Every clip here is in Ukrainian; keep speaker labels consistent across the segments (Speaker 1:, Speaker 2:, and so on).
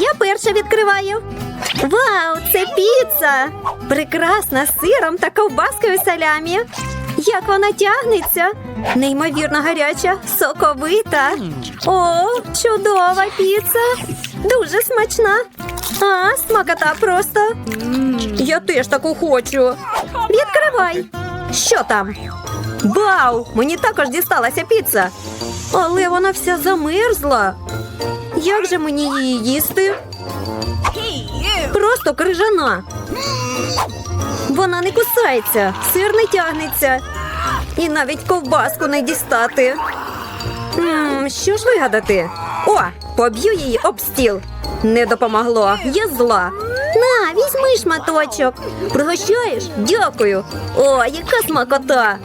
Speaker 1: Я перша відкриваю. Вау, це піца! Прекрасна з сиром та ковбаскою салямі. Як вона тягнеться? Неймовірно гаряча, соковита. О, чудова піца! Дуже смачна. А, смакота просто. Я теж таку хочу. Відкривай. Що там? Вау! Мені також дісталася піца. Але вона вся замерзла. Як же мені її їсти? Просто крижана. Вона не кусається, сир не тягнеться. І навіть ковбаску не дістати. м що ж вигадати? О, поб'ю її об стіл. Не допомогло. Я зла. На, візьми шматочок. Пригощаєш? Дякую. О, яка смакота.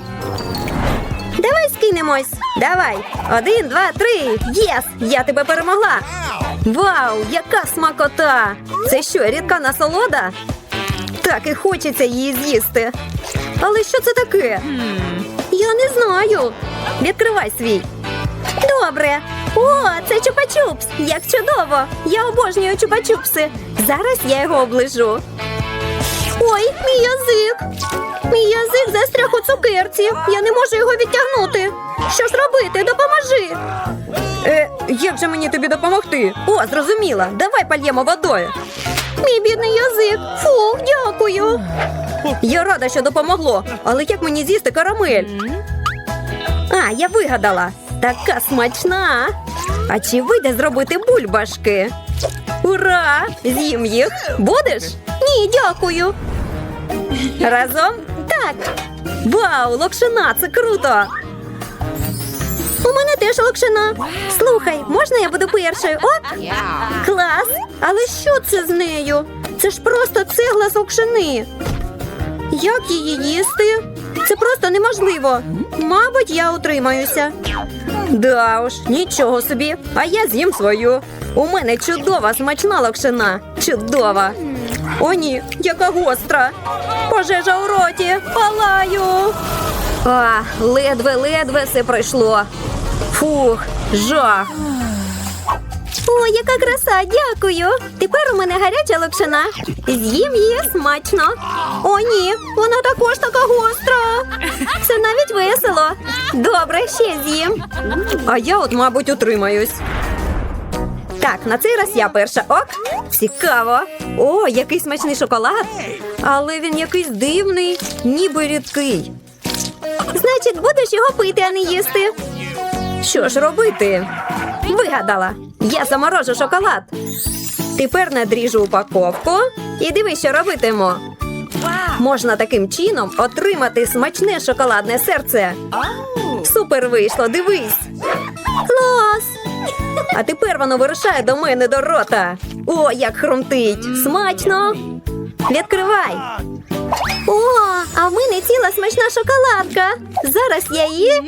Speaker 1: Давай. Давай. Один, два, три. Єс! Я тебе перемогла. Вау, яка смакота! Це що, рідка насолода? Так і хочеться її з'їсти. Але що це таке? Я не знаю. Відкривай свій. Добре. О, це чупа-чупс. Як чудово! Я обожнюю чупа-чупси. Зараз я його оближу. Ой, мій язик. Мій язик застряг у цукерці. Я не можу його відтягнути. Що ж робити? Допоможи. Е, як же мені тобі допомогти? О, зрозуміла. Давай пальємо водою. Мій бідний язик. Фух, дякую. Я рада, що допомогло. Але як мені з'їсти карамель? А, я вигадала. Така смачна. А чи вийде зробити бульбашки? Ура! З'їм їх. Будеш? Ні, дякую. Разом? Так. Вау, локшина, це круто. У мене теж локшина. Слухай, можна я буду першою? О, клас! Але що це з нею? Це ж просто цегла з локшини. Як її їсти? Це просто неможливо. Мабуть, я утримаюся. Да уж, нічого собі. А я з'їм свою. У мене чудова смачна локшина. Чудова. О, ні, яка гостра. Пожежа у роті. Палаю. А, ледве-ледве все пройшло. Фух, жах. О, яка краса, дякую. Тепер у мене гаряча локшина. З'їм її смачно. О, ні, вона також така гостра. Це навіть весело. Добре, ще з'їм. А я от, мабуть, утримаюсь. Так, на цей раз я перша. Ок, цікаво. О, який смачний шоколад. Але він якийсь дивний, ніби рідкий. Значить, будеш його пити, а не їсти. Що ж робити? Вигадала. Я заморожу шоколад. Тепер надріжу упаковку і дивись, що робитиму. Можна таким чином отримати смачне шоколадне серце. Супер вийшло, дивись. Клас! А тепер воно вирушає до мене до рота. О, як хрумтить! Смачно! Відкривай! О, а в мене ціла смачна шоколадка. Зараз я її.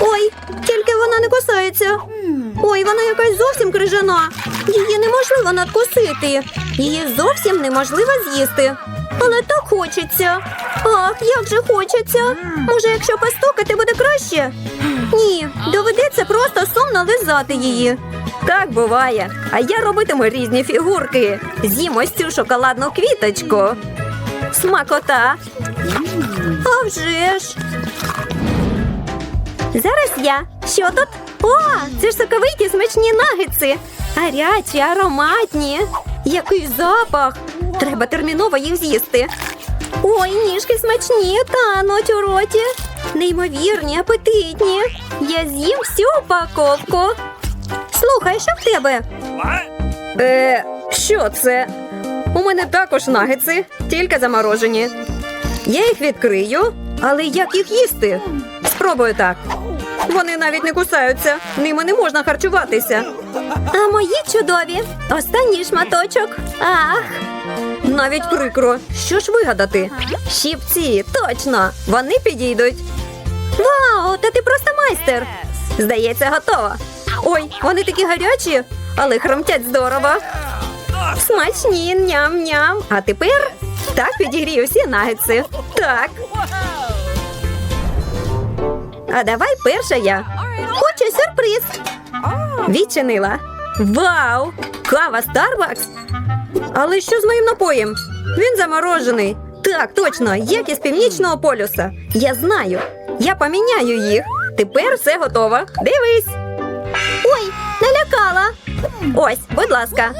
Speaker 1: Ой, тільки вона не кусається. Ой, вона якась зовсім крижана. Її неможливо надкусити. Її зовсім неможливо з'їсти. Але так хочеться. Ах, як же хочеться. Може, якщо постукати, буде краще? Ні, доведеться просто сумно лизати її. Так буває. А я робитиму різні фігурки. З'їм ось цю шоколадну квіточку. Смакота. А вже ж. Зараз я. Що тут? О, це ж соковиті смачні нагетси. Гарячі, ароматні. Який запах. Треба терміново їх з'їсти. Ой, ніжки смачні, тануть у роті. Неймовірні, апетитні. Я з'їм всю упаковку. Слухай, що в тебе? Е, що це? У мене також нагетси, тільки заморожені. Я їх відкрию, але як їх їсти? Спробую так. Вони навіть не кусаються, ними не можна харчуватися. А мої чудові. Останній шматочок. Ах. Навіть прикро. Що ж вигадати? Щіпці, точно, вони підійдуть. Вау, та ти просто майстер. Здається, готова. Ой, вони такі гарячі, але хромтять здорово. Смачні, ням-ням. А тепер так підігрію всі нагетси. Так. А давай перша я. Хочу сюрприз. Відчинила. Вау! Кава Starbucks? Але що з моїм напоєм? Він заморожений. Так, точно, як із північного полюса. Я знаю. Я поміняю їх. Тепер все готово. Дивись. Ой, налякала. Ось, будь ласка.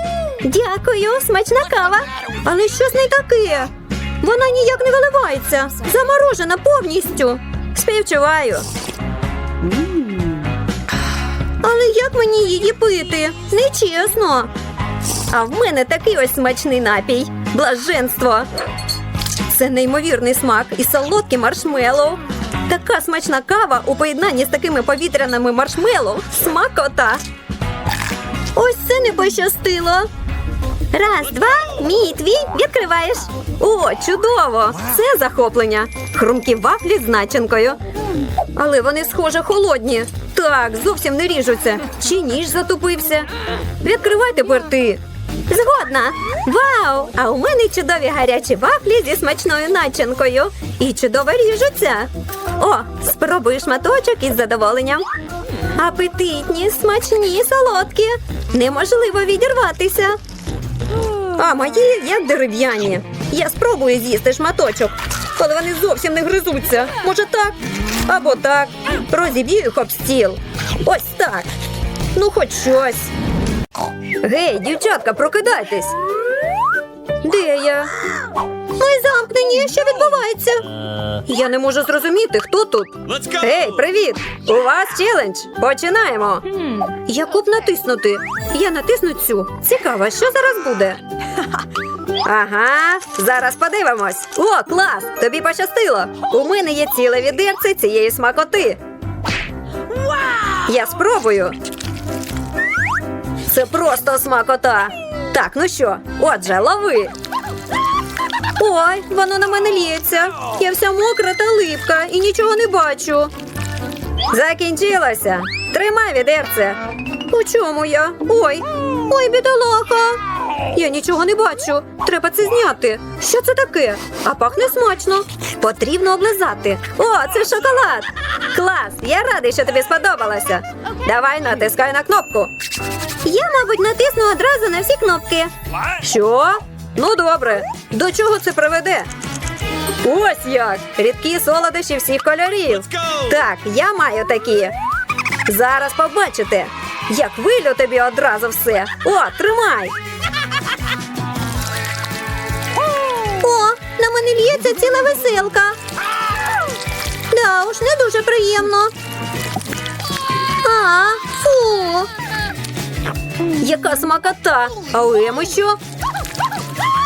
Speaker 1: Дякую, смачна кава. Але що з нею таке? Вона ніяк не виливається. Заморожена повністю. Співчуваю. Але як мені її пити? Нечесно. А в мене такий ось смачний напій. Блаженство. Це неймовірний смак і солодкий маршмеллоу. Така смачна кава у поєднанні з такими повітряними маршмеллоу. Смакота. Ось це не пощастило. Раз, два, мій твій відкриваєш. О, чудово! Це захоплення. Хрумкі вафлі з начинкою. Але вони, схоже, холодні. Так, зовсім не ріжуться. Чи ніж затупився. Відкривай тепер. Згодна. Вау! А у мене чудові гарячі вафлі зі смачною начинкою. І чудово ріжуться. О, спробуй шматочок із задоволенням. Апетитні, смачні, солодкі. Неможливо відірватися. А мої як дерев'яні. Я спробую з'їсти шматочок, коли вони зовсім не гризуться. Може так? Або так. Розіб'ю їх об стіл. Ось так. Ну, хоч щось. Гей, дівчатка, прокидайтесь. Де я? Ми замкнені. Що відбувається? Я не можу зрозуміти, хто тут. Гей, привіт! У вас челендж. Починаємо. Яку б натиснути? Я натисну цю. Цікаво, що зараз буде. Ага, зараз подивимось. О, клас! Тобі пощастило. У мене є ціле відерце цієї смакоти. Я спробую. Це просто смакота. Так, ну що, отже, лови. Ой, воно на мене лється. Я вся мокра та липка і нічого не бачу. Закінчилося. Тримай відерце. У чому я? Ой, ой, бідолаха. Я нічого не бачу. Треба це зняти. Що це таке? А пахне смачно. Потрібно облизати. О, це шоколад. Клас! Я радий, що тобі сподобалося. Давай натискай на кнопку. Я, мабуть, натисну одразу на всі кнопки. Що? Ну добре. До чого це приведе? Ось як! Рідкі солодощі всіх кольорів. Так, я маю такі. Зараз побачите, як вилю тобі одразу все. О, тримай. О, на мене лється ціла веселка. Да уж, не дуже приємно. А, фу. Яка смакота. А у Еми що?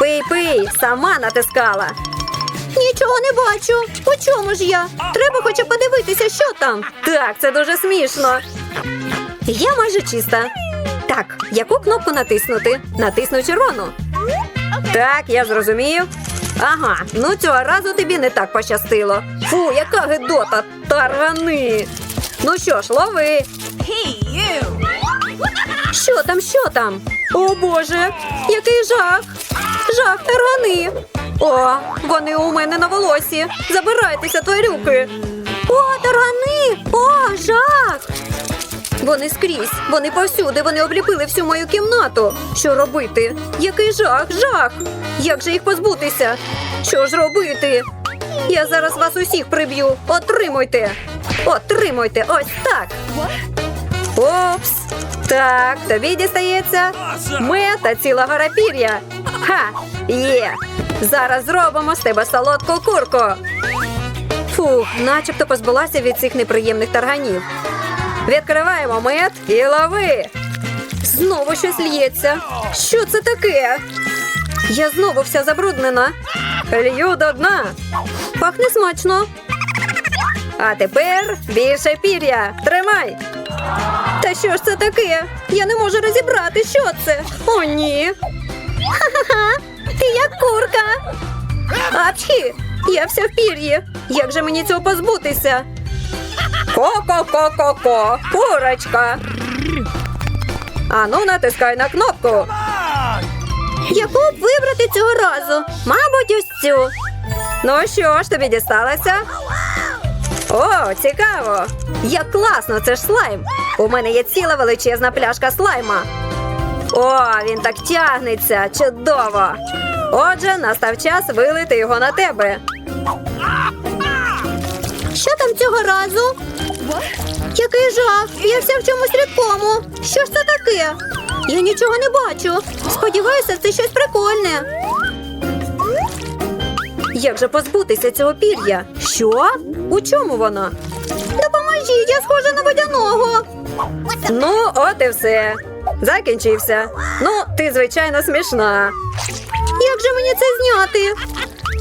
Speaker 1: Пий, пий, сама натискала. Нічого не бачу. У чому ж я? Треба хоча б подивитися, що там. Так, це дуже смішно. Я майже чиста. Так, яку кнопку натиснути? Натисну червону. Так, я зрозумів. Ага, ну цього разу тобі не так пощастило. Фу, яка гидота, таргани. Ну що ж, лови. Що там, що там? О Боже, який жах! Жах, таргани! О, вони у мене на волосі. Забирайтеся, тварюки. О, таргани! О, жах! Вони скрізь, вони повсюди, вони обліпили всю мою кімнату. Що робити? Який жах, жах! Як же їх позбутися? Що ж робити? Я зараз вас усіх приб'ю. Отримуйте! Отримуйте! Ось так! Опс! Так, тобі дістається мед та ціла гора пір'я. Ха! Є! Зараз зробимо з тебе солодку курку. Фух, начебто позбулася від цих неприємних тарганів. Відкриваємо мед і лови. Знову щось лється. Що це таке? Я знову вся забруднена. Лью до дна. Пахне смачно. А тепер більше пір'я. Тримай. Та що ж це таке? Я не можу розібрати, що це. О, ні. Ха-ха-ха, ти як курка. Апчхі, я вся в пір'ї. Як же мені цього позбутися? Ко-ко-ко-ко-ко, курочка. Ану, натискай на кнопку. Яку б вибрати цього разу? Мабуть, ось цю. Ну що ж тобі дісталося? О, цікаво! Як класно, це ж слайм. У мене є ціла величезна пляшка слайма. О, він так тягнеться. Чудово. Отже, настав час вилити його на тебе. Що там цього разу? Який жах! Я вся в чомусь рідкому. Що ж це таке? Я нічого не бачу. Сподіваюся, це щось прикольне. Як же позбутися цього пір'я? Що? У чому вона? Допоможіть, я схожа на водяного. Ну, от і все. Закінчився. Ну, ти, звичайно, смішна. Як же мені це зняти?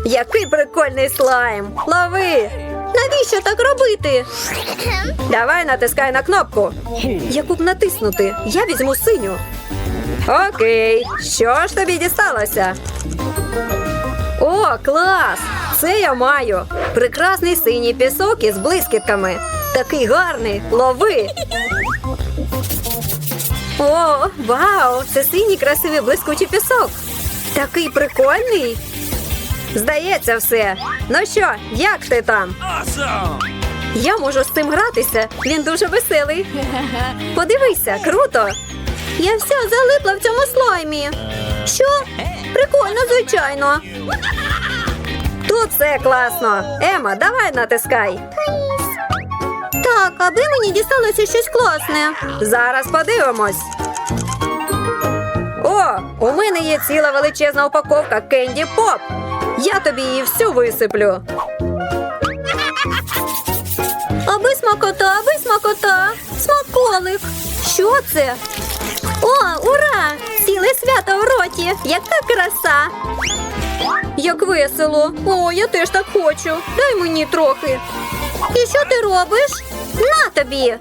Speaker 1: Який прикольний слайм! Лови! Навіщо так робити? Давай натискай на кнопку. Яку б натиснути? Я візьму синю. Окей, що ж тобі дісталося? О, клас! Це я маю. Прекрасний синій пісок із блискітками. Такий гарний. Лови. О, вау! Це синій красивий блискучий пісок. Такий прикольний. Здається, все. Ну що, як ти там? Я можу з цим гратися. Він дуже веселий. Подивися, круто. Я вся залипла в цьому слаймі. Що? Прикольно, звичайно. Тут все класно. Ема, давай натискай. Так, аби мені дісталося щось класне. Зараз подивимось. О, у мене є ціла величезна упаковка Кенді Поп. Я тобі її всю висиплю. Аби смакота, аби смакота. Смаколик. Що це? О, ура! Ціле свято в роті. Яка краса! Як весело. О, я теж так хочу. Дай мені трохи. І що ти робиш? На тобі.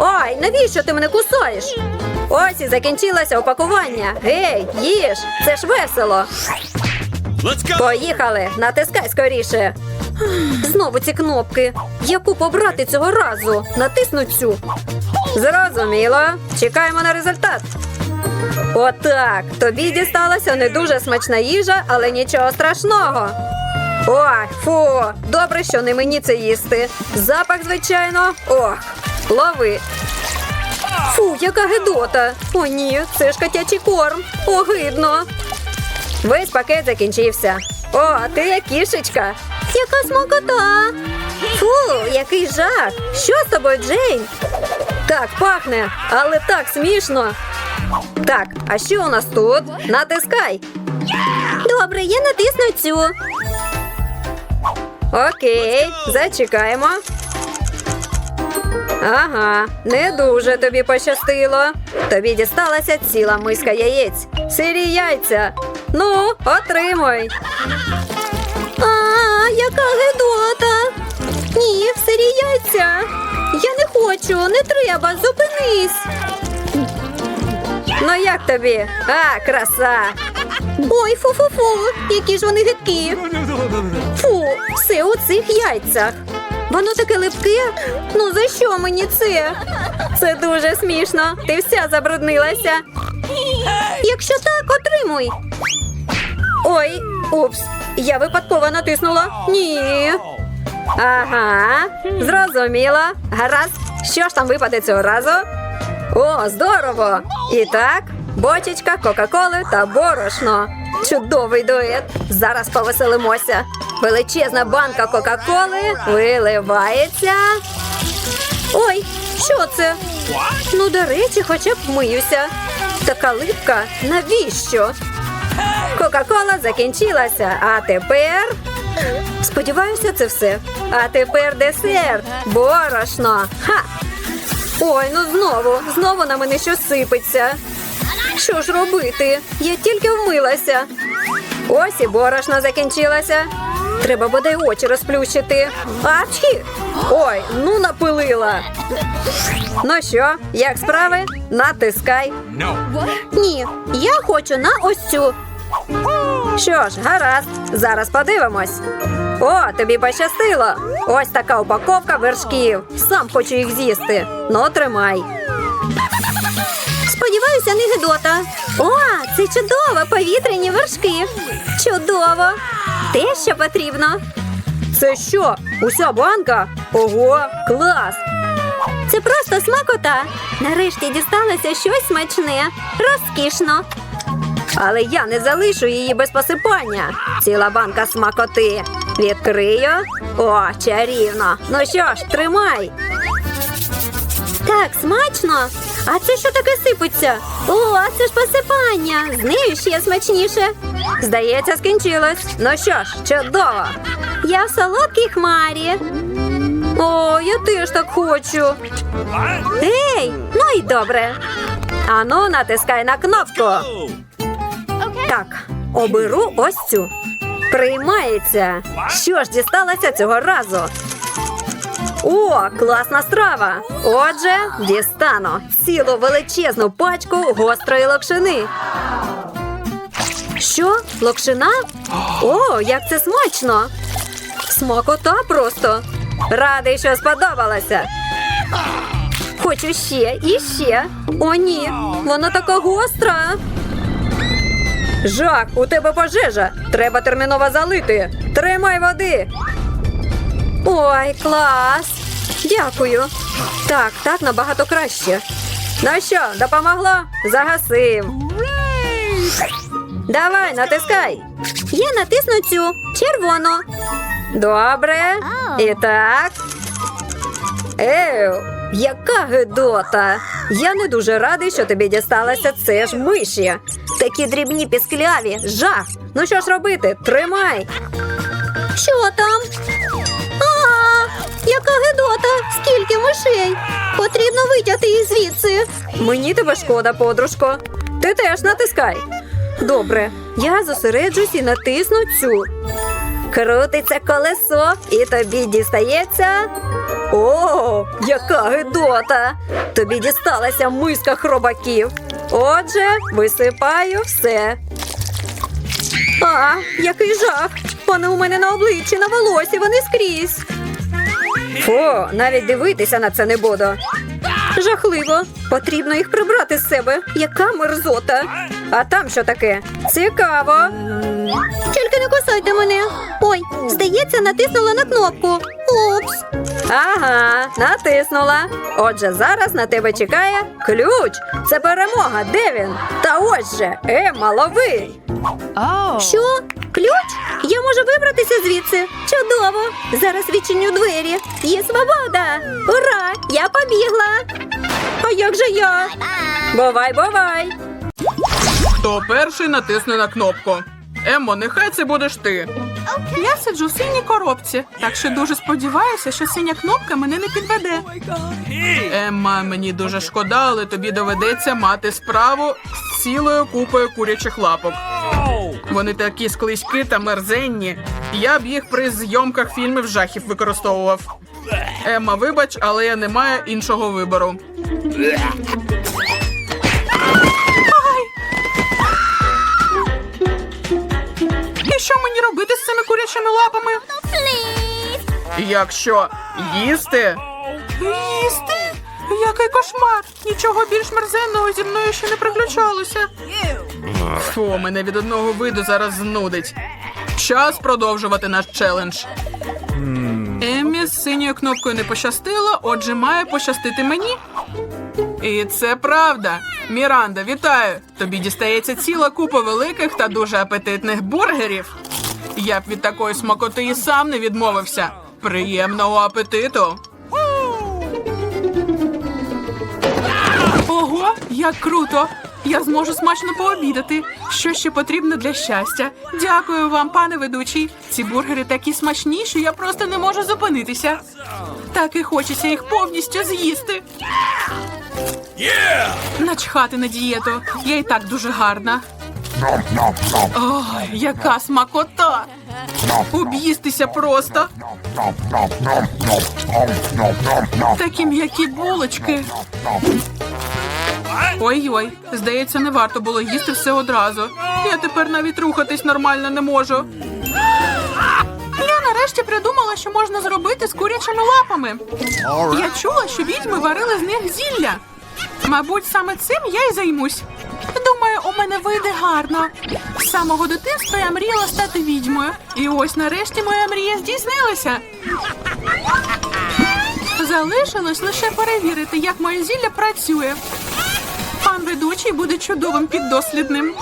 Speaker 1: Ой, навіщо ти мене кусаєш? Ось і закінчилося упакування. Гей, їж, це ж весело. Поїхали, натискай скоріше. Знову ці кнопки. Яку побрати цього разу? Натисну цю. Зрозуміло. Чекаємо на результат. Отак. Тобі дісталася не дуже смачна їжа, але нічого страшного. Ой, фу, добре, що не мені це їсти. Запах, звичайно. Ох, лови. Фу, яка гидота. О, ні, це ж котячий корм. Огидно. Весь пакет закінчився. О, ти як кішечка. Яка смакота. Фу, який жах. Що з тобою, Джейн? Так, пахне, але так смішно. Так, а що у нас тут? Натискай. Добре, я натисну цю. Окей, зачекаємо. Ага, не дуже тобі пощастило. Тобі дісталася ціла миска яєць. Сирі яйця. Ну, отримуй. А, яка гидота. Ні, сирі яйця. Я не хочу, не треба, зупинись. Ну як тобі? А, краса. Ой, фу-фу-фу, які ж вони гидкі. Фу, все у цих яйцях. Воно таке липке. Ну за що мені це? Це дуже смішно. Ти вся забруднилася. Якщо так, отримуй. Ой, упс, я випадково натиснула. Ні. Ага, зрозуміла. Гаразд, що ж там випаде цього разу? О, здорово! І так, бочечка, Кока-Коли та борошно. Чудовий дует. Зараз повеселимося. Величезна банка Кока-Коли виливається. Ой, що це? Ну, до речі, хоча б миюся. Така липка, навіщо? Кока-кола закінчилася. А тепер. Сподіваюся, це все. А тепер десерт. Борошно. Ха! Ой, ну знову, знову на мене щось сипеться. Що ж робити? Я тільки вмилася. Ось і борошно закінчилося. Треба бодай очі розплющити. Апчхі! Ой, ну напилила. Ну що, як справи? Натискай.
Speaker 2: No!
Speaker 1: Ні, я хочу на ось цю. Що ж, гаразд, зараз подивимось. О, тобі пощастило. Ось така упаковка вершків. Сам хочу їх з'їсти. Ну, тримай. Сподіваюся, не гидота. О, це чудово, повітряні вершки. Чудово. Те, що потрібно. Це що? Уся банка? Ого, клас! Це просто смакота. Нарешті дісталося щось смачне, розкішно. Але я не залишу її без посипання. Ціла банка смакоти. Відкрию. О, чарівно. Ну що ж, тримай. Так, смачно. А це що таке сипеться? О, це ж посипання. З нею ще смачніше. Здається, скінчилось. Ну що ж, чудово. Я в солодкій хмарі. О, я теж так хочу. Ей, ну і добре. Ану, натискай на кнопку. Так, оберу ось цю. Приймається. Що ж дісталося цього разу? О, класна страва! Отже, дістану цілу величезну пачку гострої локшини. Що? Локшина? О, як це смачно! Смакота просто. Радий, що сподобалося. Хочу ще і ще. О, ні, вона така гостра. Жак, у тебе пожежа. Треба терміново залити. Тримай води. Ой, клас. Дякую. Так, так набагато краще. Ну що, допомогло? Загасив. Давай, натискай. Я натисну цю червону. Добре. І так. Еу, яка гидота! Я не дуже радий, що тобі дісталося це ж миші. Такі дрібні піскляві, жах. Ну що ж робити? Тримай. Що там? А, яка гидота! Скільки мишей! Потрібно витягти їх звідси. Мені тебе шкода, подружко. Ти теж натискай. Добре, я зосереджусь і натисну цю. Крутиться колесо, і тобі дістається. О, яка гидота! Тобі дісталася миска хробаків. Отже, висипаю все. А, який жах! Вони у мене на обличчі, на волосі, вони скрізь. Фу, навіть дивитися на це не буду. Жахливо. Потрібно їх прибрати з себе. Яка мерзота. А там що таке? Цікаво. Тільки не кусайте мене. Ой, здається, натиснула на кнопку. Упс. Ага, натиснула. Отже, зараз на тебе чекає ключ. Це перемога. Де він? Та ось же, Емма, лови. Що? Ключ? Я можу вибратися звідси. Чудово! Зараз відчиню двері. Є свобода! Ура! Я побігла! А як же я? Бувай, бувай!
Speaker 3: Хто перший натисне на кнопку? Еммо, нехай це будеш ти. Я сиджу в синій коробці, так що дуже сподіваюся, що синя кнопка мене не підведе. Емма, мені дуже шкода, але тобі доведеться мати справу з цілою купою курячих лапок. Вони такі склизькі та мерзенні. Я б їх при зйомках фільмів жахів використовував. Емма, вибач, але я не маю іншого вибору. Що мені робити з цими курячими лапами? Якщо їсти? Їсти? Який кошмар! Нічого більш мерзенного зі мною ще не приключалося. Фу, мене від одного виду зараз знудить. Час продовжувати наш челендж. Еммі з синьою кнопкою не пощастило, отже, має пощастити мені. І це правда. Міранда, вітаю! Тобі дістається ціла купа великих та дуже апетитних бургерів. Я б від такої смакоти і сам не відмовився. Приємного апетиту! Ого, як круто! Я зможу смачно пообідати. Що ще потрібно для щастя? Дякую вам, пане ведучий. Ці бургери такі смачні, що я просто не можу зупинитися. Так і хочеться їх повністю з'їсти.
Speaker 2: Yeah.
Speaker 3: Начхати на дієту. Я і так дуже гарна. Ой, яка смакота! Об'їстися просто. Такі м'які булочки. Ой-ой, здається, не варто було їсти все одразу. Я тепер навіть рухатись нормально не можу. Я нарешті придумала, що можна зробити з курячими лапами. Я чула, що відьми варили з них зілля. Мабуть, саме цим я й займусь. Думаю, у мене вийде гарно. З самого дитинства я мріяла стати відьмою. І ось нарешті моя мрія здійснилася. Залишилось лише перевірити, як моє зілля працює. Пан ведучий буде чудовим піддослідним.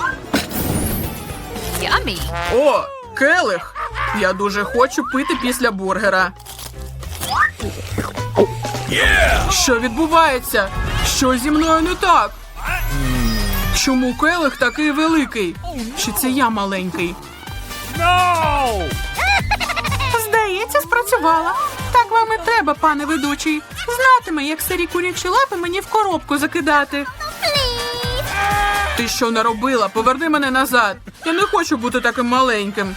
Speaker 3: О, келих! Я дуже хочу пити після бургера. Що відбувається? Що зі мною не так? Чому келих такий великий? Чи це я маленький?
Speaker 2: No!
Speaker 3: Здається, спрацювала. Так вам і треба, пане ведучий. Знатиме, як старі курячі лапи мені в коробку закидати. Ти що наробила? Поверни мене назад. Я не хочу бути таким маленьким.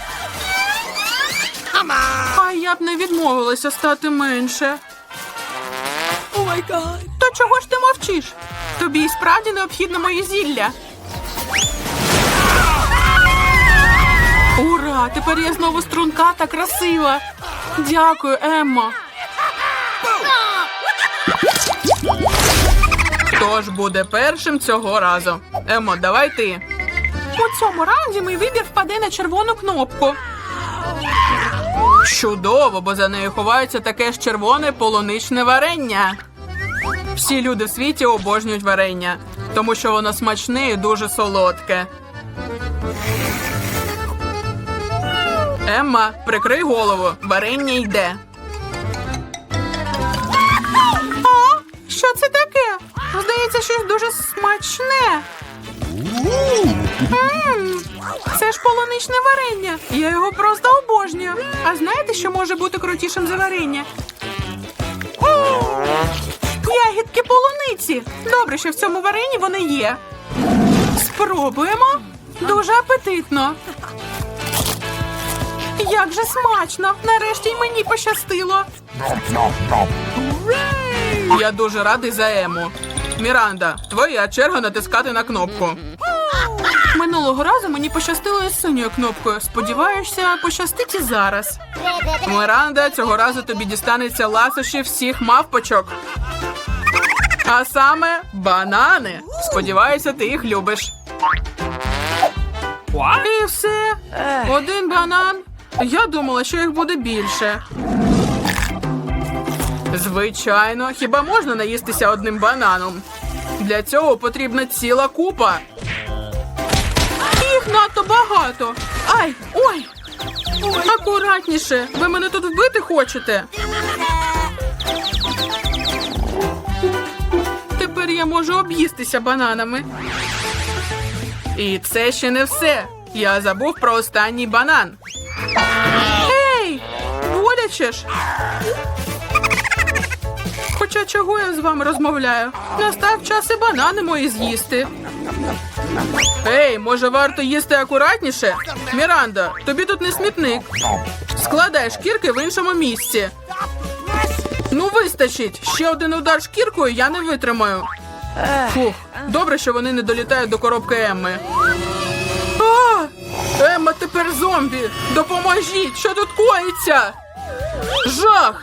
Speaker 3: А я б не відмовилася стати менше. То чого ж ти мовчиш? Тобі і справді необхідно моє зілля. Ура! Тепер я знову струнка та красива. Дякую, Еммо. Хто ж буде першим цього разу? Еммо, давай ти. У цьому раунді мій вибір впаде на червону кнопку. Чудово, бо за нею ховається таке ж червоне полуничне варення. Всі люди в світі обожнюють варення, тому що воно смачне і дуже солодке. Емма, прикрий голову, варення йде. Щось дуже смачне. М, Це ж полуничне варення. Я його просто обожнюю. А знаєте, що може бути крутішим за варення? Ягідки полуниці. Добре, що в цьому варенні вони є. Спробуємо. Дуже апетитно. Як же смачно! Нарешті й мені пощастило. Я дуже радий за Ему. Міранда, твоя черга натискати на кнопку. Минулого разу мені пощастило із синьою кнопкою. Сподіваюся, пощастить і зараз. Міранда, цього разу тобі дістанеться ласощі всіх мавпочок. А саме банани. Сподіваюся, ти їх любиш. І все. Один банан. Я думала, що їх буде більше. Звичайно, хіба можна наїстися одним бананом? Для цього потрібна ціла купа. Їх надто багато. Ай, ой! Акуратніше, ви мене тут вбити хочете. Тепер я можу об'їстися бананами. І це ще не все. Я забув про останній банан. Ей! Боляче ж. Хоча чого я з вами розмовляю? Настав час і банани мої з'їсти. Ей, може варто їсти акуратніше? Міранда, тобі тут не смітник. Складай шкірки в іншому місці. Ну, вистачить. Ще один удар шкіркою я не витримаю. Фух, добре, що вони не долітають до коробки Емми. А! Емма тепер зомбі! Допоможіть! Що тут коїться? Жах!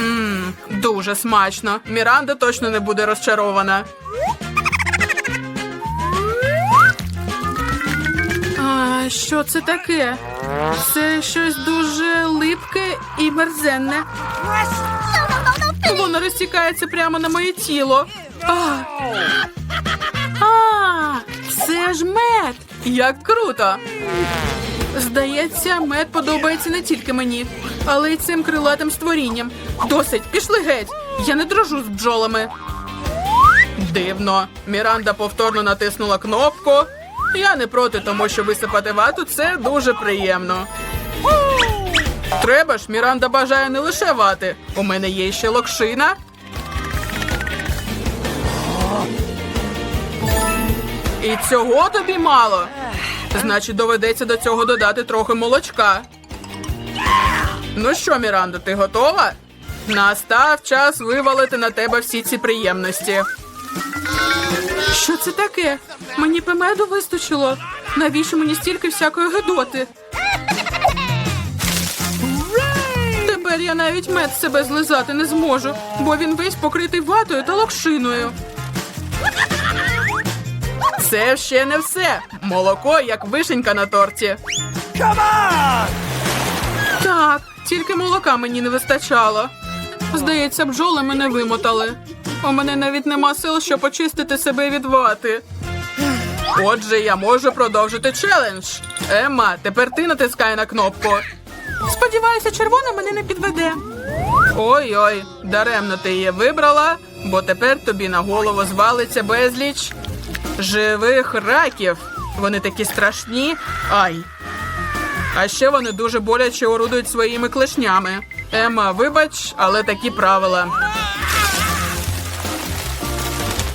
Speaker 3: Мм, дуже смачно. Міранда точно не буде розчарована. А, що це таке? Це щось дуже липке і мерзенне. Воно розтікається прямо на моє тіло. А, а це ж мед! Як круто! Здається, мед подобається не тільки мені, але й цим крилатим створінням. Досить, пішли геть. Я не дрожу з бджолами. Дивно. Міранда повторно натиснула кнопку. Я не проти, тому що висипати вату це дуже приємно. Треба ж, Міранда бажає не лише вати. У мене є ще локшина. І цього тобі мало. Значить, доведеться до цього додати трохи молочка. Ну що, Міранда, ти готова? Настав час вивалити на тебе всі ці приємності. Що це таке? Мені пемеду вистачило. Навіщо мені стільки всякої гидоти? Тепер я навіть мед з себе злизати не зможу, бо він весь покритий ватою та локшиною. Це ще не все. Молоко як вишенька на торті. Так, тільки молока мені не вистачало. Здається, бджоли мене вимотали. У мене навіть нема сил, щоб очистити себе від вати. Отже, я можу продовжити челендж. Емма, тепер ти натискай на кнопку. Сподіваюся, червона мене не підведе. Ой-ой, даремно ти її вибрала, бо тепер тобі на голову звалиться безліч живих раків. Вони такі страшні. Ай. А ще вони дуже боляче орудують своїми клешнями. Ема, вибач, але такі правила.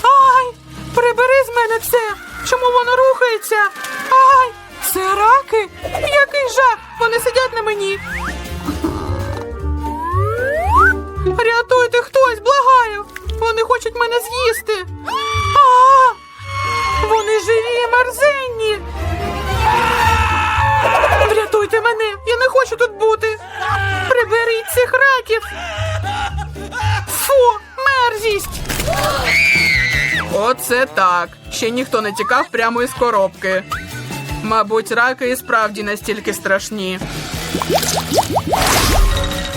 Speaker 3: Ай! Прибери з мене це! Чому воно рухається? Ай! Це раки? Який жах! Вони сидять на мені. Рятуйте хтось, благаю! Вони хочуть мене з'їсти. А! Вони живі мерзенні. Врятуйте мене! Я не хочу тут бути! Приберіть цих раків! Фу, мерзість! Оце так. Ще ніхто не тікав прямо із коробки. Мабуть, раки і справді настільки страшні.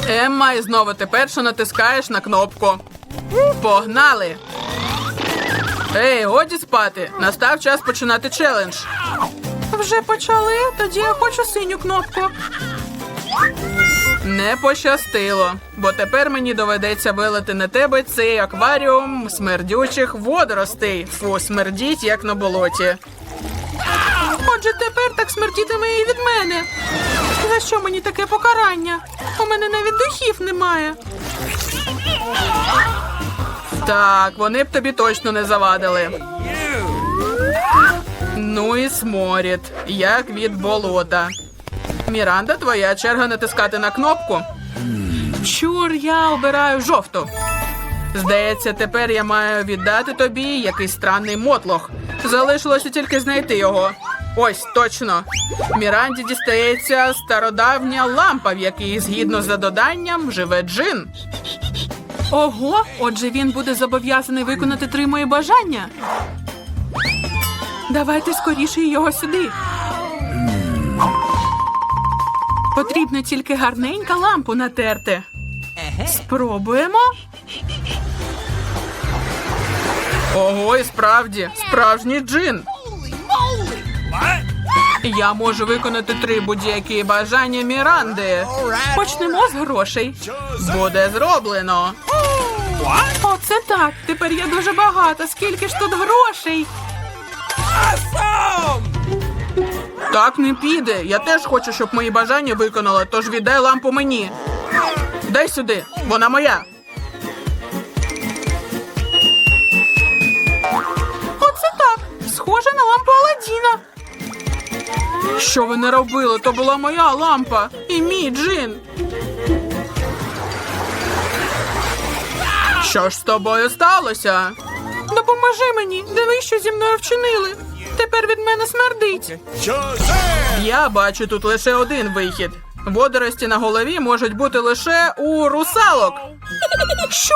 Speaker 3: Емма, і знову ти перша натискаєш на кнопку. Погнали! Ей, годі спати! Настав час починати челендж. Вже почали? Тоді я хочу синю кнопку. Не пощастило, бо тепер мені доведеться вилити на тебе цей акваріум смердючих водоростей. Фу, смердіть, як на болоті. Отже, тепер так смердітиме і від мене. За що мені таке покарання? У мене навіть духів немає. Так, вони б тобі точно не завадили. Ну і сморід, як від болота. Міранда, твоя черга натискати на кнопку. Чур, я обираю жовту. Здається, тепер я маю віддати тобі якийсь странний мотлох. Залишилося тільки знайти його. Ось точно. Міранді дістається стародавня лампа, в якій, згідно за доданням, живе джин. Ого, отже, він буде зобов'язаний виконати три мої бажання. Давайте скоріше його сюди. Потрібно тільки гарненька лампу натерти. Спробуємо. Ого, і справді, справжній джин. Я можу виконати три будь-які бажання Міранди. Почнемо з грошей. Буде зроблено. Оце так. Тепер я дуже багата. Скільки ж тут грошей? Так не піде. Я теж хочу, щоб мої бажання виконали, тож віддай лампу мені. Дай сюди, вона моя. Оце так. Схоже на лампу Аладдіна. Що ви не робили? То була моя лампа і мій джин. Що ж з тобою сталося? Допоможи мені, диви, що зі мною вчинили. Тепер від мене смердить. Я бачу тут лише один вихід. Водорості на голові можуть бути лише у русалок. Що?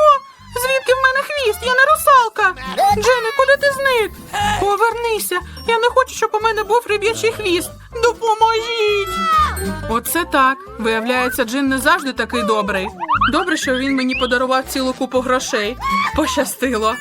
Speaker 3: Звідки в мене хвіст? Я не русалка. Джене, куди ти зник? Повернися. Я не хочу, щоб у мене був риб'ячий хвіст. Допоможіть. Оце так. Виявляється, Джин не завжди такий добрий. Добре, що він мені подарував цілу купу грошей. Пощастило.